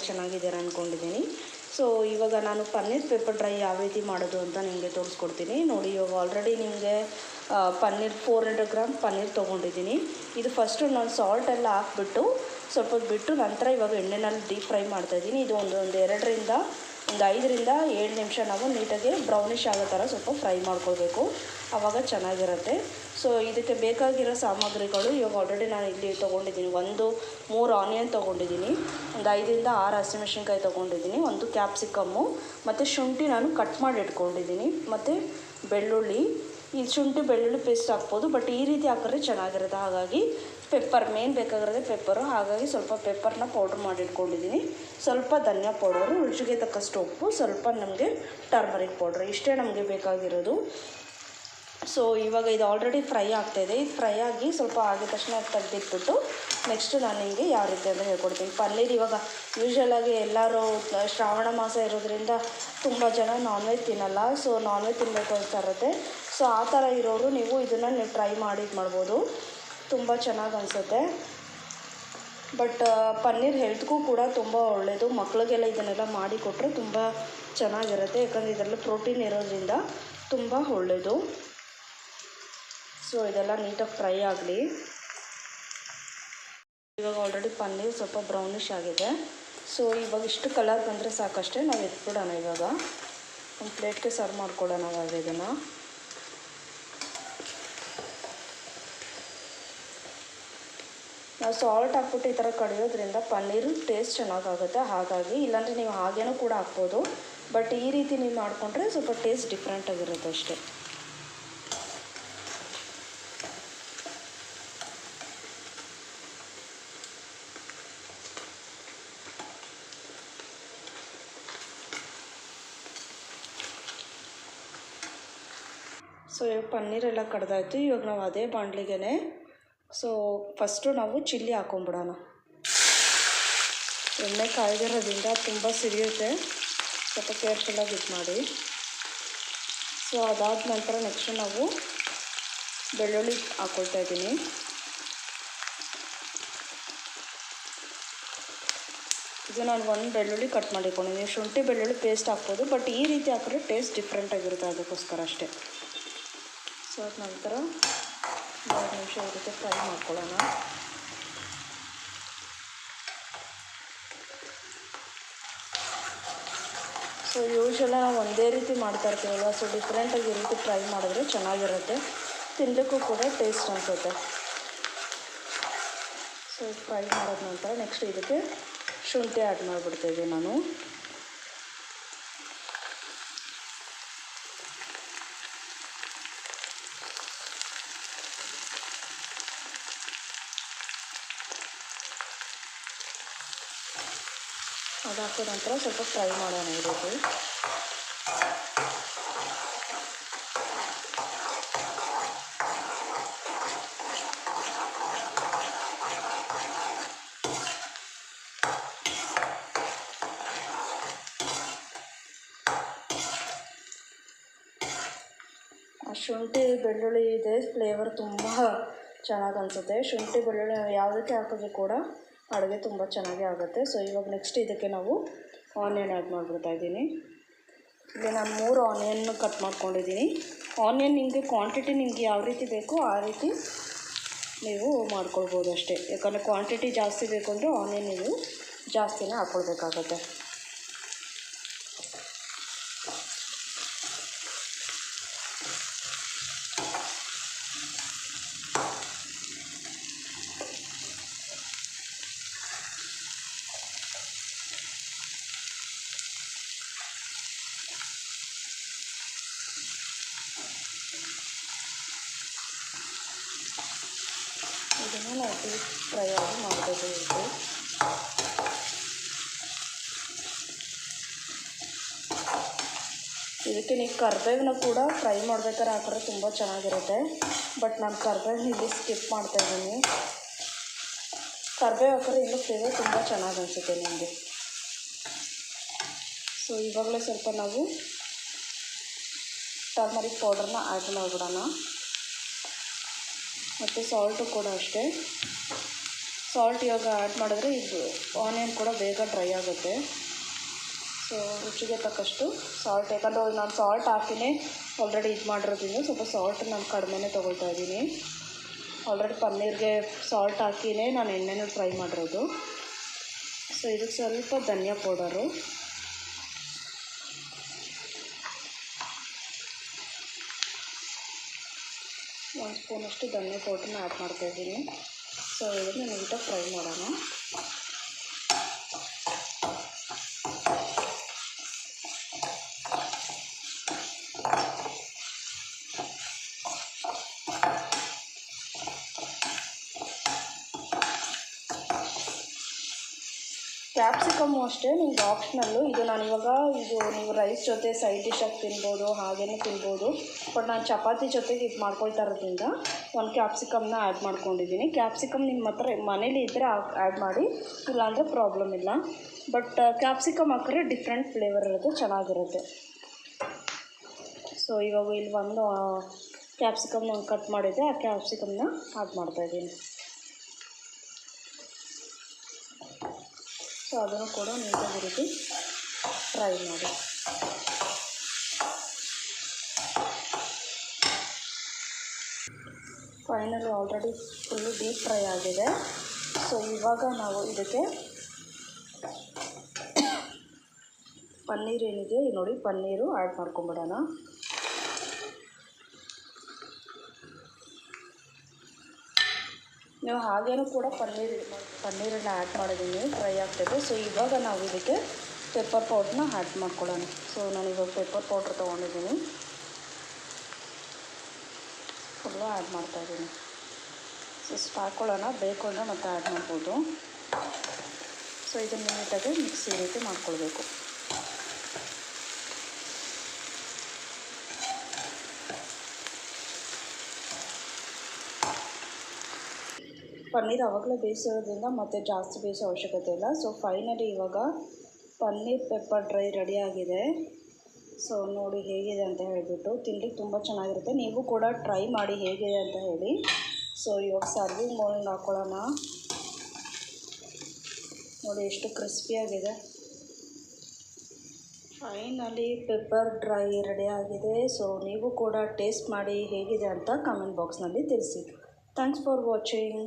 ಎಲ್ಲರೂ ಚೆನ್ನಾಗಿದ್ದೀರಾ ಅಂದ್ಕೊಂಡಿದ್ದೀನಿ ಸೊ ಇವಾಗ ನಾನು ಪನ್ನೀರ್ ಪೇಪರ್ ಡ್ರೈ ಯಾವ ರೀತಿ ಮಾಡೋದು ಅಂತ ನಿಮಗೆ ತೋರಿಸ್ಕೊಡ್ತೀನಿ. ನೋಡಿ, ಇವಾಗ ಆಲ್ರೆಡಿ ನಿಮಗೆ paneer four hundred gram paneer ತೊಗೊಂಡಿದ್ದೀನಿ. ಇದು ಫಸ್ಟು ನಾನು ಸಾಲ್ಟ್ ಎಲ್ಲ ಹಾಕ್ಬಿಟ್ಟು, ಸ್ವಲ್ಪ ಬಿಟ್ಟು ನಂತರ ಇವಾಗ ಎಣ್ಣೆನಲ್ಲಿ ಡೀಪ್ ಫ್ರೈ ಮಾಡ್ತಾಯಿದ್ದೀನಿ ಇದು ಒಂದು ಒಂದು ಎರಡರಿಂದ, ಒಂದು ಐದರಿಂದ ಏಳು ನಿಮಿಷ ನಾವು ನೀಟಾಗಿ ಬ್ರೌನಿಷ್ ಆಗೋ ಥರ ಸ್ವಲ್ಪ ಫ್ರೈ ಮಾಡ್ಕೊಳ್ಬೇಕು. ಆವಾಗ ಚೆನ್ನಾಗಿರುತ್ತೆ. ಸೊ ಇದಕ್ಕೆ ಬೇಕಾಗಿರೋ ಸಾಮಗ್ರಿಗಳು ಇವಾಗ ಆಲ್ರೆಡಿ ನಾನು ಇಲ್ಲಿ ತೊಗೊಂಡಿದ್ದೀನಿ. ಒಂದು ಮೂರು ಆನಿಯನ್ ತೊಗೊಂಡಿದ್ದೀನಿ, ಒಂದು ಐದರಿಂದ ಆರು ಹಸಿಮೆಣ್ಸಿನ್ಕಾಯಿ ತೊಗೊಂಡಿದ್ದೀನಿ, ಒಂದು ಕ್ಯಾಪ್ಸಿಕಮ್ಮು ಮತ್ತು ಶುಂಠಿ ನಾನು ಕಟ್ ಮಾಡಿ ಇಟ್ಕೊಂಡಿದ್ದೀನಿ, ಮತ್ತು ಬೆಳ್ಳುಳ್ಳಿ. ಈ ಶುಂಠಿ, ಬೆಳ್ಳುಳ್ಳಿ ಪೇಸ್ಟ್ ಹಾಕ್ಬೋದು ಬಟ್ ಈ ರೀತಿ ಹಾಕಿದ್ರೆ ಚೆನ್ನಾಗಿರುತ್ತೆ. ಹಾಗಾಗಿ ಪೆಪ್ಪರ್ ಮೇನ್ ಬೇಕಾಗಿರೋದೇ ಪೆಪ್ಪರು ಹಾಗಾಗಿ ಸ್ವಲ್ಪ ಪೆಪ್ಪರ್ನ ಪೌಡ್ರ್ ಮಾಡಿ ಇಟ್ಕೊಂಡಿದ್ದೀನಿ. ಸ್ವಲ್ಪ ಧನಿಯಾ ಪೌಡರು ರುಚಿಗೆ ತಕ್ಕಷ್ಟು ಉಪ್ಪು, ಸ್ವಲ್ಪ ನಮಗೆ ಟರ್ಮರಿಕ್ ಪೌಡ್ರ್ ಇಷ್ಟೇ ನಮಗೆ ಬೇಕಾಗಿರೋದು. ಸೊ ಇವಾಗ ಇದು ಆಲ್ರೆಡಿ ಫ್ರೈ ಆಗ್ತಾಯಿದೆ ಇದು. ಫ್ರೈ ಆಗಿ ಸ್ವಲ್ಪ ಆಗಿದ ತಕ್ಷಣ ತೆಗೆದಿಟ್ಬಿಟ್ಟು ನೆಕ್ಸ್ಟ್ ನಾನು ನಿಮಗೆ ಯಾವ ರೀತಿ ಅಂತ ಹೇಳ್ಕೊಡ್ತೀನಿ. ಪನ್ನೀರ್ ಇವಾಗ ಯೂಶ್ವಲಾಗಿ ಎಲ್ಲರೂ ಶ್ರಾವಣ ಮಾಸ ಇರೋದ್ರಿಂದ ತುಂಬ ಜನ ನಾನ್ ವೆಜ್ ತಿನ್ನಲ್ಲ. ಸೊ ನಾನ್ ವೆಜ್ ತಿನ್ನಬೇಕು ಅಂತ ಇರುತ್ತೆ. ಸೊ ಆ ಥರ ಇರೋರು ನೀವು ಇದನ್ನು ನೀವು ಟ್ರೈ ಮಾಡಿ ಇದು ಮಾಡ್ಬೋದು. ತುಂಬ ಚೆನ್ನಾಗಿ ಅನಿಸುತ್ತೆ. ಬಟ್ ಪನ್ನೀರ್ ಹೆಲ್ತ್ಗೂ ಕೂಡ ತುಂಬ ಒಳ್ಳೆಯದು ಮಕ್ಕಳಿಗೆಲ್ಲ ಇದನ್ನೆಲ್ಲ ಮಾಡಿ ಕೊಟ್ಟರೆ ತುಂಬ ಚೆನ್ನಾಗಿರುತ್ತೆ. ಯಾಕಂದರೆ ಇದರಲ್ಲಿ ಪ್ರೋಟೀನ್ ಇರೋದ್ರಿಂದ ತುಂಬ ಒಳ್ಳೆಯದು ಸೊ, ಇದೆಲ್ಲ ನೀಟಾಗಿ ಫ್ರೈ ಆಗಲಿ. ಇವಾಗ ಆಲ್ರೆಡಿ ಪನ್ನೀರ್ ಸ್ವಲ್ಪ ಬ್ರೌನಿಷ್ ಆಗಿದೆ. ಸೊ, ಇವಾಗ ಇಷ್ಟು ಕಲರ್ ಬಂದರೆ ಸಾಕಷ್ಟೇ ನಾವು ಎತ್ಬಿಡೋಣ ಇವಾಗ. ಒಂದು ಪ್ಲೇಟ್ಗೆ ಸರ್ವ್ ಮಾಡ್ಕೊಳ್ಳೋಣ ಇವಾಗ ಇದನ್ನು. ನಾವು ಸಾಲ್ಟ್ ಹಾಕ್ಬಿಟ್ಟು ಈ ಥರ ಕಡಿಯೋದ್ರಿಂದ ಪನ್ನೀರು ಟೇಸ್ಟ್ ಚೆನ್ನಾಗಾಗುತ್ತೆ. ಹಾಗಾಗಿ, ಇಲ್ಲಾಂದರೆ ನೀವು ಹಾಗೇನೂ ಕೂಡ ಹಾಕ್ಬೋದು. ಬಟ್ ಈ ರೀತಿ ನೀವು ಮಾಡಿಕೊಂಡ್ರೆ ಸ್ವಲ್ಪ ಟೇಸ್ಟ್ ಡಿಫ್ರೆಂಟಾಗಿರುತ್ತೆ ಅಷ್ಟೇ. ಸೊ, ಇವಾಗ ಪನ್ನೀರೆಲ್ಲ ಕಡ್ದಾಯಿತು. ಇವಾಗ ನಾವು ಅದೇ ಬಾಣಲಿಗೆ ಸೊ ಫಸ್ಟು ನಾವು ಚಿಲ್ಲಿ ಹಾಕೊಂಬಿಡೋಣ. ಎಣ್ಣೆ ಕಾಯ್ದಿರೋದ್ರಿಂದ ತುಂಬ ಸಿರಿಯುತ್ತೆ. ಸ್ವಲ್ಪ ಕೇರ್ಫುಲ್ಲಾಗಿ ಇದು ಮಾಡಿ. ಸೊ, ಅದಾದ ನಂತರ ನೆಕ್ಸ್ಟ್ ನಾವು ಬೆಳ್ಳುಳ್ಳಿ ಹಾಕ್ಕೊಳ್ತಾ ಇದ್ದೀನಿ. ಇದು ನಾನು ಒಂದು ಬೆಳ್ಳುಳ್ಳಿ ಕಟ್ ಮಾಡಿಕೊಂಡಿದ್ದೀನಿ. ಶುಂಠಿ ಬೆಳ್ಳುಳ್ಳಿ ಪೇಸ್ಟ್ ಹಾಕ್ಬೋದು ಬಟ್ ಈ ರೀತಿ ಹಾಕಿದ್ರೆ ಟೇಸ್ಟ್ ಡಿಫ್ರೆಂಟಾಗಿರುತ್ತೆ ಅದಕ್ಕೋಸ್ಕರ ಅಷ್ಟೇ. ಸೊ ಅದ ನಂತರ ಎರಡು ನಿಮಿಷ ಈ ರೀತಿ ಫ್ರೈ ಮಾಡ್ಕೊಳ್ಳೋಣ. ಸೊ ಯೂಶಲ ನಾವು ಒಂದೇ ರೀತಿ ಮಾಡ್ತಾ ಇರ್ತೀವಲ್ವ? ಸೊ ಡಿಫ್ರೆಂಟಾಗಿ ಈ ಟ್ರೈ ಮಾಡಿದ್ರೆ ಚೆನ್ನಾಗಿರುತ್ತೆ. ತಿನ್ನಲಿಕ್ಕೂ ಕೂಡ ಟೇಸ್ಟ್ ಅನಿಸುತ್ತೆ. ಸೊ ಫ್ರೈ ಮಾಡಿದ ನಂತರ ನೆಕ್ಸ್ಟ್ ಇದಕ್ಕೆ ಶುಂಠಿ ಆ್ಯಡ್ ಮಾಡಿಬಿಡ್ತಿದ್ದೆ ನಾನು. ಹಾಕಿದ ನಂತರ ಸ್ವಲ್ಪ ಫ್ರೈ ಮಾಡೋಣ ಇರೋದು ಶುಂಠಿ ಬೆಳ್ಳುಳ್ಳಿ ಇದೆ ಫ್ಲೇವರ್ ತುಂಬ ಚೆನ್ನಾಗಿ ಅನಿಸುತ್ತೆ. ಶುಂಠಿ ಬೆಳ್ಳುಳ್ಳಿ ನಾವು ಯಾವುದಕ್ಕೆ ಹಾಕಿದ್ರು ಕೂಡ ಅಡುಗೆ ತುಂಬ ಚೆನ್ನಾಗಿ ಆಗುತ್ತೆ. ಸೊ ಇವಾಗ ನೆಕ್ಸ್ಟ್ ಇದಕ್ಕೆ ನಾವು ಆನಿಯನ್ ಆ್ಯಡ್ ಮಾಡಿಬಿಡ್ತಾ ಇದ್ದೀನಿ. ಇಲ್ಲಿ ನಾನು ಮೂರು ಆನಿಯನ್ ಕಟ್ ಮಾಡ್ಕೊಂಡಿದ್ದೀನಿ. ಆನಿಯನ್ ನಿಮಗೆ ಕ್ವಾಂಟಿಟಿ ನಿಮಗೆ ಯಾವ ರೀತಿ ಬೇಕೋ ಆ ರೀತಿ ನೀವು ಮಾಡ್ಕೊಳ್ಬೋದು ಅಷ್ಟೇ. ಯಾಕಂದರೆ ಕ್ವಾಂಟಿಟಿ ಜಾಸ್ತಿ ಬೇಕು ಅಂದರೆ ಆನಿಯನ್ ನೀವು ಜಾಸ್ತಿನೇ ಹಾಕ್ಕೊಳ್ಬೇಕಾಗತ್ತೆ ಡೀಪ್ ಫ್ರೈ ಆಗಿ ಮಾಡಬೇಕು ಇದಕ್ಕೆ ನೀವು ಕರ್ಬೇವನ್ನ ಕೂಡ ಫ್ರೈ ಮಾಡ್ಬೇಕಾದ್ರೆ ಹಾಕಿದ್ರೆ ತುಂಬ ಚೆನ್ನಾಗಿರುತ್ತೆ. ಬಟ್ ನಾನು ಕರ್ಬೇವನ್ನ ಇಲ್ಲಿ ಸ್ಕಿಪ್ ಮಾಡ್ತಾ ಮಾಡ್ತಾಯಿದ್ದೀನಿ ಕರ್ಬೇವು ಹಾಕಿದ್ರೆ ಇನ್ನೂ ಫ್ಲೇವರ್ ತುಂಬ ಚೆನ್ನಾಗಿ ಅನಿಸುತ್ತೆ ನಿಮಗೆ. ಸೊ ಇವಾಗಲೇ ಸ್ವಲ್ಪ ನಾವು ಟರ್ಮರಿಕ್ ಪೌಡರ್ನ ಆ್ಯಡ್ ಮಾಡಿಬಿಡೋಣ. ಮತ್ತು ಸಾಲ್ಟು ಕೂಡ ಅಷ್ಟೇ. ಸಾಲ್ಟ್ ಇವಾಗ ಆ್ಯಡ್ ಮಾಡಿದ್ರೆ ಇದು ಆನಿಯನ್ ಕೂಡ ಬೇಗ ಡ್ರೈ ಆಗುತ್ತೆ. ಸೊ ರುಚಿಗೆ ತಕ್ಕಷ್ಟು ಸಾಲ್ಟ್ ಯಾಕಂದ್ರೆ ನಾನು ಸಾಲ್ಟ್ ಹಾಕಿನೇ ಆಲ್ರೆಡಿ ಇದು ಮಾಡಿರೋದ್ರಿಂದ ಸ್ವಲ್ಪ ಸಾಲ್ಟ್ ನಾನು ಕಡಿಮೆನೇ ತೊಗೊಳ್ತಾ ಇದ್ದೀನಿ. ಆಲ್ರೆಡಿ ಪನ್ನೀರ್ಗೆ ಸಾಲ್ಟ್ ಹಾಕಿನೇ ನಾನು ಎಣ್ಣೆನೂ ಫ್ರೈ ಮಾಡಿರೋದು. ಸೊ ಇದಕ್ಕೆ ಸ್ವಲ್ಪ ಧನಿಯಾ ಪೌಡರು ಒಂದು ಸ್ಪೂನಷ್ಟು ಧನ್ಯ ಪೌಡ್ರನ್ನ ಆ್ಯಡ್ ಮಾಡ್ತಾಯಿದ್ದೀನಿ ಸೊ ಇದನ್ನು ನೀಟಾಗಿ ಫ್ರೈ ಮಾಡೋಣ. ಕ್ಯಾಪ್ಸಿಕಮ್ಮು ಅಷ್ಟೇ, ನಿಮ್ಗೆ ಆಪ್ಷನಲ್ಲು ಇದು ನಾನು ಇವಾಗ ಇದು ನೀವು ರೈಸ್ ಜೊತೆ ಸೈಡ್ ಡಿಶಾಗಿ ತಿನ್ಬೋದು ಹಾಗೇ ತಿನ್ಬೋದು. ಬಟ್ ನಾನು ಚಪಾತಿ ಜೊತೆಗೆ ಇದು ಮಾಡ್ಕೊಳ್ತಾ ಇರೋದ್ರಿಂದ ಒಂದು ಕ್ಯಾಪ್ಸಿಕಮ್ನ ಆ್ಯಡ್ ಮಾಡ್ಕೊಂಡಿದ್ದೀನಿ ಕ್ಯಾಪ್ಸಿಕಮ್ ನಿಮ್ಮ ಹತ್ರ ಮನೇಲಿ ಇದ್ದರೆ ಆ್ಯಡ್ ಮಾಡಿ, ಇಲ್ಲಾಂದರೆ ಪ್ರಾಬ್ಲಮ್ ಇಲ್ಲ. ಬಟ್ ಕ್ಯಾಪ್ಸಿಕಮ್ ಹಾಕಿದ್ರೆ ಡಿಫ್ರೆಂಟ್ ಫ್ಲೇವರ್ ಇರುತ್ತೆ, ಚೆನ್ನಾಗಿರುತ್ತೆ. ಸೊ ಇವಾಗ ಇಲ್ಲಿ ಒಂದು ಕ್ಯಾಪ್ಸಿಕಮ್ನ ಒಂದು ಕಟ್ ಮಾಡಿದ್ದೆ, ಆ ಕ್ಯಾಪ್ಸಿಕಮ್ನ ಆ್ಯಡ್ ಮಾಡ್ತಾಯಿದ್ದೀನಿ ಸೊ ಅದನ್ನು ಕೂಡ ನೀಟಾಗಿ ರೀತಿ ಫ್ರೈ ಮಾಡಿ. Finally already full deep fry ಆಗಿದೆ. ಸೊ ಇವಾಗ ನಾವು ಇದಕ್ಕೆ ಪನ್ನೀರ್ ಏನಿದೆ ನೋಡಿ ಪನ್ನೀರು ಆ್ಯಡ್ ಮಾಡ್ಕೊಂಬಿಡೋಣ. ನೀವು ಹಾಗೇನೂ ಕೂಡ ಪನ್ನೀರ್, ಪನ್ನೀರನ್ನ ಆ್ಯಡ್ ಮಾಡಿದ್ದೀನಿ ಫ್ರೈ ಆಗ್ತದೆ. ಸೊ ಇವಾಗ ನಾವು ಇದಕ್ಕೆ ಪೆಪ್ಪರ್ ಪೌಡ್ರನ್ನ ಆ್ಯಡ್ ಮಾಡ್ಕೊಳ್ಳೋಣ. ಸೊ ನಾನು ಇವಾಗ ಪೆಪ್ಪರ್ ಪೌಡ್ರ್ ತೊಗೊಂಡಿದ್ದೀನಿ. ಫುಲ್ಲು ಆ್ಯಡ್ ಮಾಡ್ತಾಯಿದ್ದೀನಿ ಸೊ ಇಷ್ಟು ಹಾಕ್ಕೊಳ್ಳೋಣ ಬೇಕು ಅಂದರೆ ಮತ್ತೆ ಆ್ಯಡ್ ಮಾಡ್ಬೋದು. ಸೊ ಇದನ್ನು ನೀಟಾಗಿ ಮಿಕ್ಸಿ ರೀತಿ ಮಾಡ್ಕೊಳ್ಬೇಕು. ಪನ್ನೀರ್ ಆವಾಗಲೇ ಬೇಯಿಸಿರೋದ್ರಿಂದ ಮತ್ತೆ ಜಾಸ್ತಿ ಬೇಯಿಸೋ ಅವಶ್ಯಕತೆ ಇಲ್ಲ. ಸೊ ಫೈನಲಿ ಇವಾಗ ಪನ್ನೀರ್ ಪೆಪ್ಪರ್ ಡ್ರೈ ರೆಡಿ ಆಗಿದೆ. ಸೊ ನೋಡಿ ಹೇಗಿದೆ ಅಂತ ಹೇಳಿಬಿಟ್ಟು ತಿನ್ಲಿಕ್ಕೆ ತುಂಬ ಚೆನ್ನಾಗಿರುತ್ತೆ. ನೀವು ಕೂಡ ಟ್ರೈ ಮಾಡಿ ಹೇಗಿದೆ ಅಂತ ಹೇಳಿ. ಸೊ ಇವಾಗ ಸರ್ವಿಂಗ್ ಮೋಲ್ಡ್ ಹಾಕ್ಕೊಳ್ಳೋಣ ನೋಡಿ ಎಷ್ಟು ಕ್ರಿಸ್ಪಿಯಾಗಿದೆ ಫೈನಲಿ ಪೆಪ್ಪರ್ ಡ್ರೈ ರೆಡಿ ಆಗಿದೆ. ಸೊ ನೀವು ಕೂಡ ಟೇಸ್ಟ್ ಮಾಡಿ ಹೇಗಿದೆ ಅಂತ ಕಮೆಂಟ್ ಬಾಕ್ಸ್ನಲ್ಲಿ ತಿಳಿಸಿ. Thanks for watching